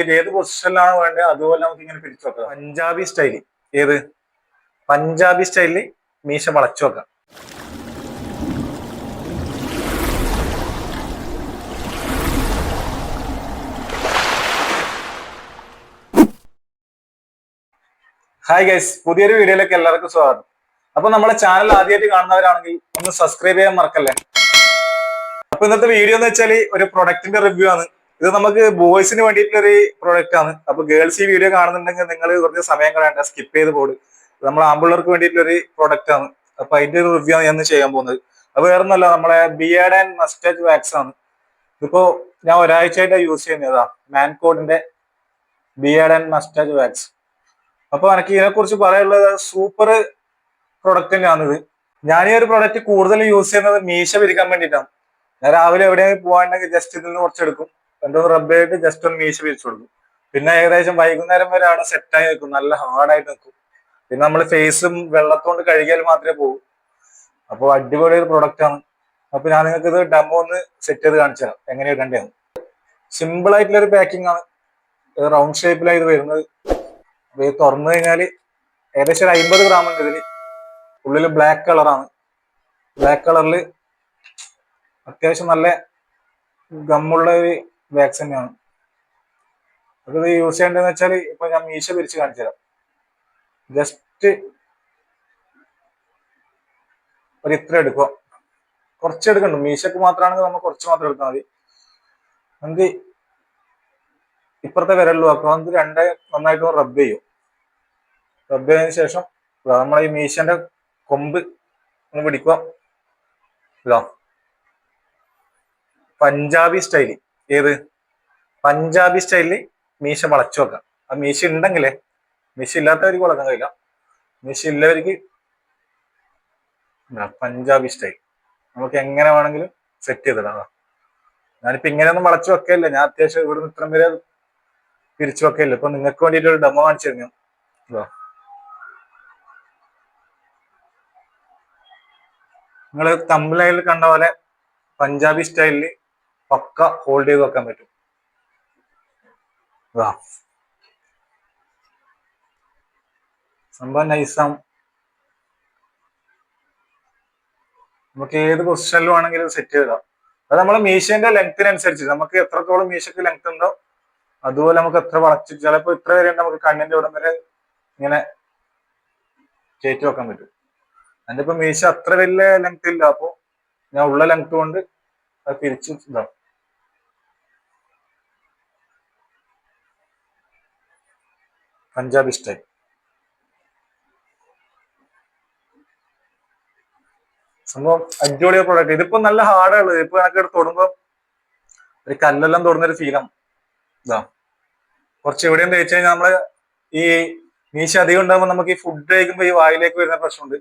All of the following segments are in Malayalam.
ഏത് പൊസിഷനിലാണ് വേണ്ടത് അതുപോലെ നമുക്ക് ഇങ്ങനെ പിരിച്ചു വെക്കാം. പഞ്ചാബി സ്റ്റൈൽ. ഏത്? പഞ്ചാബി സ്റ്റൈലിൽ മീശ വളച്ചു വെക്കാം. ഹായ് ഗൈസ് പുതിയൊരു വീഡിയോയിലേക്ക് എല്ലാവർക്കും സ്വാഗതം. അപ്പൊ നമ്മുടെ ചാനൽ ആദ്യമായിട്ട് കാണുന്നവരാണെങ്കിൽ ഒന്ന് സബ്സ്ക്രൈബ് ചെയ്യാൻ മറക്കല്ലേ? അപ്പൊ ഇന്നത്തെ വീഡിയോ എന്ന് വെച്ചാൽ ഒരു പ്രൊഡക്റ്റിന്റെ റിവ്യൂ ആണ്. ഇത് നമുക്ക് ബോയ്സിന് വേണ്ടിയിട്ടുള്ള ഒരു പ്രൊഡക്റ്റ് ആണ്. അപ്പൊ ഗേൾസ് ഈ വീഡിയോ കാണുന്നുണ്ടെങ്കിൽ നിങ്ങൾ കുറച്ച് സമയം കളയണ്ട സ്കിപ്പ് ചെയ്ത് പോട്. നമ്മൾ ആമ്പിള്ളേർക്ക് വേണ്ടിയിട്ടുള്ള ഒരു പ്രൊഡക്റ്റ് ആണ്. അപ്പൊ അതിന്റെ ഒരു റിവ്യൂ ആണ് ഞാൻ ചെയ്യാൻ പോകുന്നത്. അത് വേറെ ഒന്നല്ല നമ്മളെ ബിയേഡ് ആൻഡ് മസ്റ്റാച്ച് വാക്സ് ആണ്. ഇതിപ്പോ ഞാൻ ഒരാഴ്ചയായിട്ട് യൂസ് ചെയ്യുന്നതാ. മാൻകോഡിന്റെ ബിയേഡ് ആൻഡ് മസ്റ്റാച്ച് വാക്സ് അപ്പൊ എനിക്ക് ഇതിനെ കുറിച്ച് പറയാനുള്ളത് സൂപ്പർ പ്രൊഡക്റ്റ് തന്നെയാണിത് ഞാൻ ഈ ഒരു പ്രൊഡക്റ്റ് കൂടുതൽ യൂസ് ചെയ്യുന്നത് മീശ പിരിക്കാൻ വേണ്ടിയിട്ടാണ്. ഞാൻ രാവിലെ എവിടെയെങ്കിലും പോകാണ്ടെങ്കിൽ ജസ്റ്റ് ഇതിൽ നിന്ന് കുറച്ചെടുക്കും രണ്ടൊന്ന് റബ്ബായിട്ട് ജസ്റ്റ് ഒന്ന് മീശ പിരിച്ചു കൊടുക്കും. പിന്നെ ഏകദേശം വൈകുന്നേരം വരെ അവിടെ സെറ്റായി നിൽക്കും. നല്ല ഹാർഡായിട്ട് നിൽക്കും. പിന്നെ നമ്മൾ ഫേസും വെള്ളത്തോണ്ട് കഴുകിയാൽ മാത്രമേ പോകൂ അപ്പോൾ അടിപൊളി ഒരു പ്രൊഡക്റ്റ് ആണ്. അപ്പൊ ഞാൻ നിങ്ങൾക്ക് ഇത് ഡെമോ ഒന്ന് സെറ്റ് ചെയ്ത് കാണിച്ചു തരാം. എങ്ങനെ ഇടേണ്ടതാണ് സിമ്പിൾ ആയിട്ടുള്ള ഒരു പാക്കിംഗ് ആണ്. റൗണ്ട് ഷേപ്പിലാണ് ഇത് വരുന്നത്. അപ്പൊ ഇത് തുറന്നു കഴിഞ്ഞാൽ ഏകദേശം ഒരു അമ്പത് ഗ്രാം ഉണ്ട് ഇതിന് ഉള്ളിൽ ബ്ലാക്ക് കളറാണ് ബ്ലാക്ക് കളറിൽ അത്യാവശ്യം നല്ല ഗമ്മുള്ള ഒരു വാക്സ് ആണ്. അത് യൂസ് ചെയ്യേണ്ടതെന്ന് വെച്ചാൽ ഇപ്പൊ ഞാൻ മീശ പിരിച്ച് കാണിച്ചു തരാം. ജസ്റ്റ് ഒരു ഇത്ര എടുക്കുക. കുറച്ച് എടുക്കണ്ട. മീശക്ക് മാത്രമാണെങ്കിൽ നമ്മൾ കുറച്ച് മാത്രം എടുത്താൽ മതി. നമുക്ക് ഇപ്പുറത്തെ വിരലിലും ആക്കുക നമുക്ക് രണ്ട് നന്നായിട്ട് റബ് ചെയ്യും. റബ് ചെയ്തതിനു ശേഷം നമ്മളെ ഈ മീശന്റെ കൊമ്പ് ഒന്ന് പിടിക്കുക. പഞ്ചാബി സ്റ്റൈൽ ഏത്? പഞ്ചാബി സ്റ്റൈലിൽ മീശ വളച്ചു വെക്കാം. ആ മീശ ഉണ്ടെങ്കിലേ മീശ ഇല്ലാത്തവർക്ക് വളക്കാൻ കഴിയില്ല. മീശ ഇല്ലവർക്ക് പഞ്ചാബി സ്റ്റൈൽ നമുക്ക് എങ്ങനെ വേണമെങ്കിലും സെറ്റ് ചെയ്തിടാം. ഞാനിപ്പോ ഇങ്ങനെയൊന്നും വളച്ചു വെക്കല്ല ഞാൻ അത്യാവശ്യം ഇവിടെ നിന്ന് ഇത്രയും വരെ പിരിച്ചു വെക്കല്ല ഇപ്പൊ നിങ്ങൾക്ക് വേണ്ടിയിട്ട് ഒരു ഡെമോ കാണിച്ചു തരുന്നു നിങ്ങൾ കണ്ട പോലെ പഞ്ചാബി സ്റ്റൈലിൽ പക്ക ഹോൾഡ് ചെയ്ത് വെക്കാൻ പറ്റും. സംഭവം നൈസാം നമുക്ക് ഏത് പൊസിഷനിലും ആണെങ്കിലും സെറ്റ് ചെയ്താം അത് നമ്മളെ മീശന്റെ ലെങ്തിനനുസരിച്ച് നമുക്ക് എത്രത്തോളം മീശക്ക് ലെങ്ത് ഉണ്ടോ അതുപോലെ നമുക്ക് എത്ര വളച്ച് ചിലപ്പോ ഇത്ര വരെ നമുക്ക് കണ്ണിന്റെ ഇവിടം വരെ ഇങ്ങനെ കയറ്റി വെക്കാൻ പറ്റും. അതിന്റെ ഇപ്പൊ മീശ അത്ര വലിയ ലെങ്ത് ഇല്ല. അപ്പോ ഞാൻ ഉള്ള ലെങ്ത് കൊണ്ട് അത് തിരിച്ച് ഇതാവും പഞ്ചാബി സ്റ്റൈൽ സംഭവം അടിപൊളി പ്രോഡക്റ്റ് ഇതിപ്പോ നല്ല ഹാർഡാണ് ഇതിപ്പോ എനിക്ക് തൊടുമ്പോ ഒരു കല്ലെല്ലാം തൊടുന്ന ഒരു ഫീലാണ് ഇതാ. കുറച്ച് എവിടെയും തേച്ച് കഴിഞ്ഞാൽ നമ്മൾ ഈ മീശ അധികം ഉണ്ടാകുമ്പോൾ നമുക്ക് ഈ ഫുഡ് കഴിക്കുമ്പോൾ ഈ വായിലേക്ക് വരുന്ന പ്രശ്നമുണ്ട്.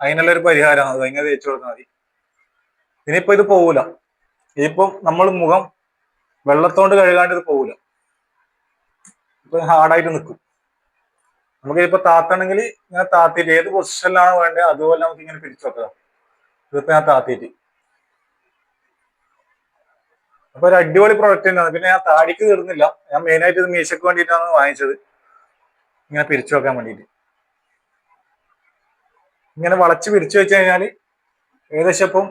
അതിനുള്ള ഒരു പരിഹാരമാണ്. അത് ഇങ്ങനെ തേച്ച് കൊടുത്താൽ മതി. ഇനിയിപ്പോ ഇത് പോകൂല ഇനിയിപ്പം നമ്മൾ മുഖം വെള്ളത്തോണ്ട് കഴുകാണ്ട് ഇത് പോകൂല ഇപ്പൊ ഹാർഡായിട്ട് നിൽക്കും നമുക്ക് ഇപ്പൊ താത്താണെങ്കിൽ ഇങ്ങനെ താത്തിയിട്ട് ഏത് പൊസിഷനിലാണ് വേണ്ടത് അതുപോലെ നമുക്ക് ഇങ്ങനെ പിടിച്ചു വെക്കാം. ഇതിപ്പോ ഞാൻ താത്തിയിട്ട്. അപ്പൊ ഒരു അടിപൊളി പ്രൊഡക്റ്റ് തന്നെയാണ്. പിന്നെ ഞാൻ താടിക്ക് തീർന്നില്ല. ഞാൻ മെയിൻ ആയിട്ട് ഇത് മീശക്ക് വേണ്ടിയിട്ടാണ് വാങ്ങിച്ചത്. ഇങ്ങനെ പിരിച്ചു വെക്കാൻ വേണ്ടിയിട്ട്. ഇങ്ങനെ വളച്ച് പിരിച്ചു വെച്ച് കഴിഞ്ഞാൽ ഏകദേശം ഇപ്പം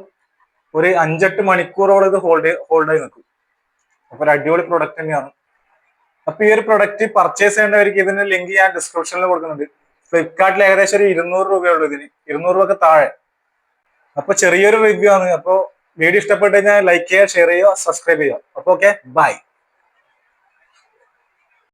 ഒരു അഞ്ചെട്ട് മണിക്കൂറോളം ഇത് ഹോൾഡ് ഹോൾഡായി നിൽക്കും അപ്പൊ ഒരു അടിപൊളി പ്രൊഡക്റ്റ് തന്നെയാണ്. അപ്പൊ ഈ ഒരു പ്രൊഡക്റ്റ് പർച്ചേസ് ചെയ്യേണ്ടവർക്ക് ഇതിന്റെ ലിങ്ക് ഞാൻ ഡിസ്ക്രിപ്ഷനിൽ കൊടുക്കുന്നുണ്ട്. ഫ്ലിപ്കാർട്ടിൽ ഏകദേശം ഒരു ഇരുന്നൂറ് രൂപയുള്ളൂ ഇതിന്. ഇരുന്നൂറ് രൂപക്ക് താഴെ. അപ്പൊ ചെറിയൊരു റിവ്യൂ ആണ്. അപ്പോൾ വീഡിയോ ഇഷ്ടപ്പെട്ടു കഴിഞ്ഞാൽ ലൈക്ക് ചെയ്യുക ഷെയർ ചെയ്യുക സബ്സ്ക്രൈബ് ചെയ്യുക. അപ്പൊ ഓക്കെ ബൈ